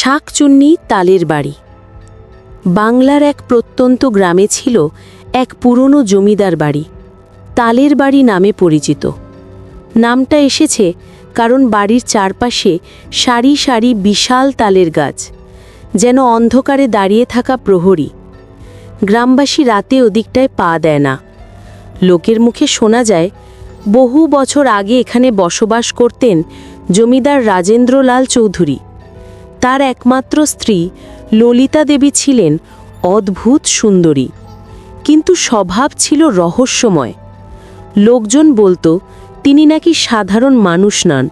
শাকচুন্নি তালের বাড়ি। বাংলার এক প্রত্যন্ত গ্রামে ছিল এক পুরনো জমিদার বাড়ি। তালের বাড়ি নামে পরিচিত। নামটা এসেছে কারণ বাড়ির চারপাশে সারি সারি বিশাল তালের গাছ, যেন অন্ধকারে দাঁড়িয়ে থাকা প্রহরী। গ্রামবাসী রাতে ওদিকটায় পা দেয় না। লোকের মুখে শোনা যায়, বহু বছর আগে এখানে বসবাস করতেন জমিদার রাজেন্দ্রলাল চৌধুরী। তার একমাত্র স্ত্রী ললিতা দেবী ছিলেন অদ্ভুত সুন্দরী। কিন্তু স্বভাব ছিল রহস্যময়। লোকজন বলতো, তিনি নাকি সাধারণ মানুষ নন,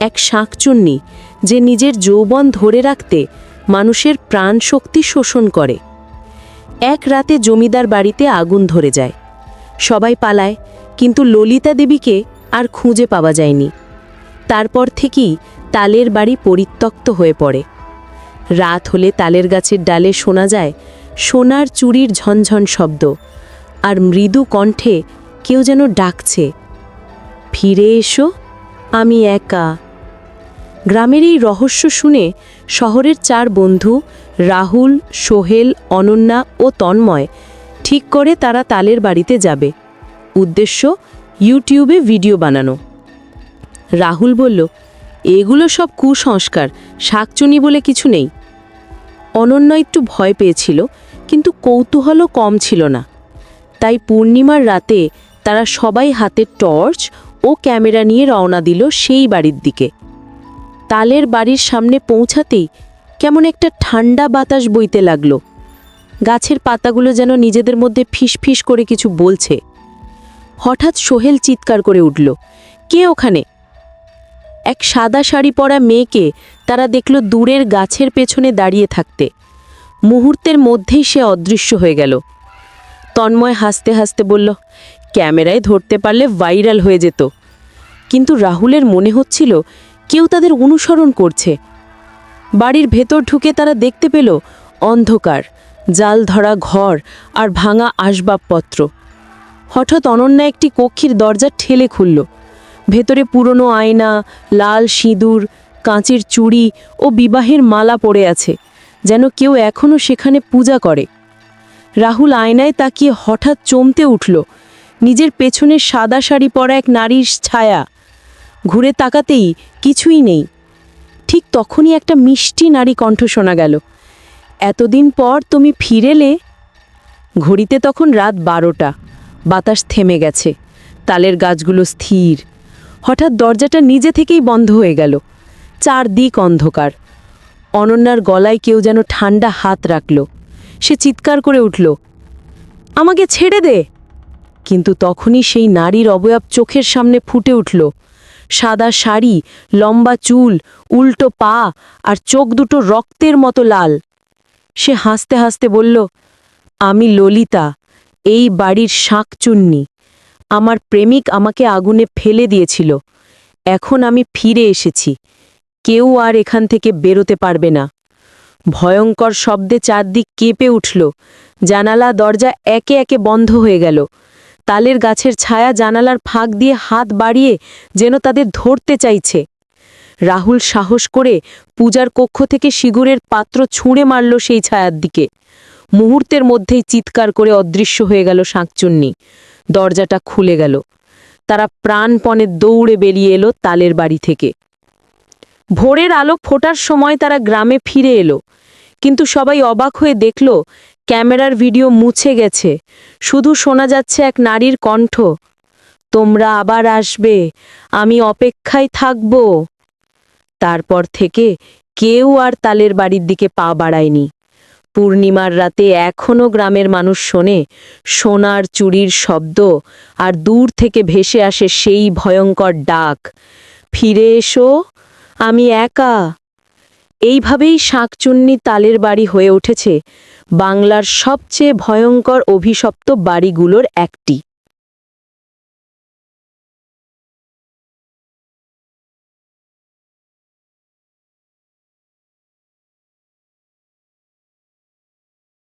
এক শাঁকচুন্নি যে নিজের যৌবন ধরে রাখতে মানুষের প্রাণ শক্তি শোষণ করে। এক রাতে জমিদার বাড়িতে আগুন ধরে যায়। সবাই পালায়, কিন্তু ললিতা দেবীকে আর খুঁজে পাওয়া যায়নি। তারপর থেকেই তালের বাড়ি পরিত্যক্ত হয়ে পড়ে। রাত হলে তালের গাছের ডালে শোনা যায় সোনার চুরির ঝনঝন শব্দ, আর মৃদু কণ্ঠে কেউ যেন ডাকছে, ফিরে এসো, আমি একা। গ্রামের এই রহস্য শুনে শহরের চার বন্ধু রাহুল, সোহেল, অনন্যা ও তন্ময় ঠিক করে তারা তালের বাড়িতে যাবে। উদ্দেশ্য, ইউটিউবে ভিডিও বানানো। রাহুল বলল এগুলো সব কুসংস্কার, শাকচুনি বলে কিছু নেই। অনন্য একটু ভয় পেয়েছিল, কিন্তু কৌতূহলও কম ছিল না। তাই পূর্ণিমার রাতে তারা সবাই হাতে টর্চ ও ক্যামেরা নিয়ে রওনা দিল সেই বাড়ির দিকে। তালের বাড়ির সামনে পৌঁছাতেই কেমন একটা ঠান্ডা বাতাস বইতে লাগল। গাছের পাতাগুলো যেন নিজেদের মধ্যে ফিসফিস করে কিছু বলছে। হঠাৎ সোহেল চিৎকার করে উঠল, কে ওখানে? এক সাদা শাড়ি পরা মেয়েকে তারা দেখল দূরের গাছের পেছনে দাঁড়িয়ে থাকতে। মুহূর্তের মধ্যেই সে অদৃশ্য হয়ে গেল। তন্ময় হাসতে হাসতে বলল, ক্যামেরায় ধরতে পারলে ভাইরাল হয়ে যেত। কিন্তু রাহুলের মনে হচ্ছিল কেউ তাদের অনুসরণ করছে। বাড়ির ভেতর ঢুকে তারা দেখতে পেল অন্ধকার, জাল ধরা ঘর আর ভাঙা আসবাবপত্র। হঠাৎ অনন্যা একটি কক্ষের দরজা ঠেলে খুলল। ভেতরে পুরনো আয়না, লাল সিঁদুর, কাঁচের চুড়ি ও বিবাহের মালা পড়ে আছে, যেন কেউ এখনও সেখানে পূজা করে। রাহুল আয়নায় তাকিয়ে হঠাৎ চমতে উঠল। নিজের পেছনে সাদা শাড়ি পরা এক নারীর ছায়া। ঘুরে তাকাতেই কিছুই নেই। ঠিক তখনই একটা মিষ্টি নারী কণ্ঠ শোনা গেল। এতদিন পর তুমি ফিরেলে? ঘড়িতে তখন রাত বারোটা। বাতাস থেমে গেছে। তালের গাছগুলো স্থির। হঠাৎ দরজাটা নিজে থেকেই বন্ধ হয়ে গেল। চারদিক অন্ধকার। অনন্যার গলায় কেউ যেন ঠান্ডা হাত রাখল। সে চিৎকার করে উঠল, আমাকে ছেড়ে দে! কিন্তু তখনই সেই নারীর অবয়ব চোখের সামনে ফুটে উঠল। সাদা শাড়ি, লম্বা চুল, উল্টো পা আর চোখ দুটো রক্তের মতো লাল। সে হাসতে হাসতে বলল, আমি ললিতা, এই বাড়ির শাঁকচুন্নি। আমার প্রেমিক আমাকে আগুনে ফেলে দিয়েছিল। এখন আমি ফিরে এসেছি। কেউ আর এখান থেকে বেরোতে পারবে না। ভয়ঙ্কর শব্দে চারদিক কেঁপে উঠল। জানালা, দরজা একে একে বন্ধ হয়ে গেল। তালের গাছের ছায়া জানালার ফাঁক দিয়ে হাত বাড়িয়ে যেন তাদের ধরতে চাইছে। রাহুল সাহস করে পূজার কক্ষ থেকে সিগুরের পাত্র ছুঁড়ে মারল সেই ছায়ার দিকে। মুহূর্তের মধ্যেই চিৎকার করে অদৃশ্য হয়ে গেল শাঁকচুন্নি। দরজাটা খুলে গেল। তারা প্রাণপণে দৌড়ে বেরিয়ে এলো তালের বাড়ি থেকে। ভোরের আলো ফোটার সময় তারা গ্রামে ফিরে এলো। কিন্তু সবাই অবাক হয়ে দেখল, ক্যামেরার ভিডিও মুছে গেছে। শুধু শোনা যাচ্ছে এক নারীর কণ্ঠ, তোমরা আবার আসবে, আমি অপেক্ষায় থাকব। তারপর থেকে কেউ আর তালের বাড়ির দিকে পা বাড়ায়নি। পূর্ণিমার রাতে এখনও গ্রামের মানুষ শোনে সোনার চুরির শব্দ আর দূর থেকে ভেসে আসে সেই ভয়ঙ্কর ডাক। ফিরে এসো, আমি একা। এইভাবেই শাঁকচুন্নি তালের বাড়ি হয়ে উঠেছে। বাংলার সবচেয়ে ভয়ঙ্কর অভিশপ্ত বাড়িগুলোর একটি।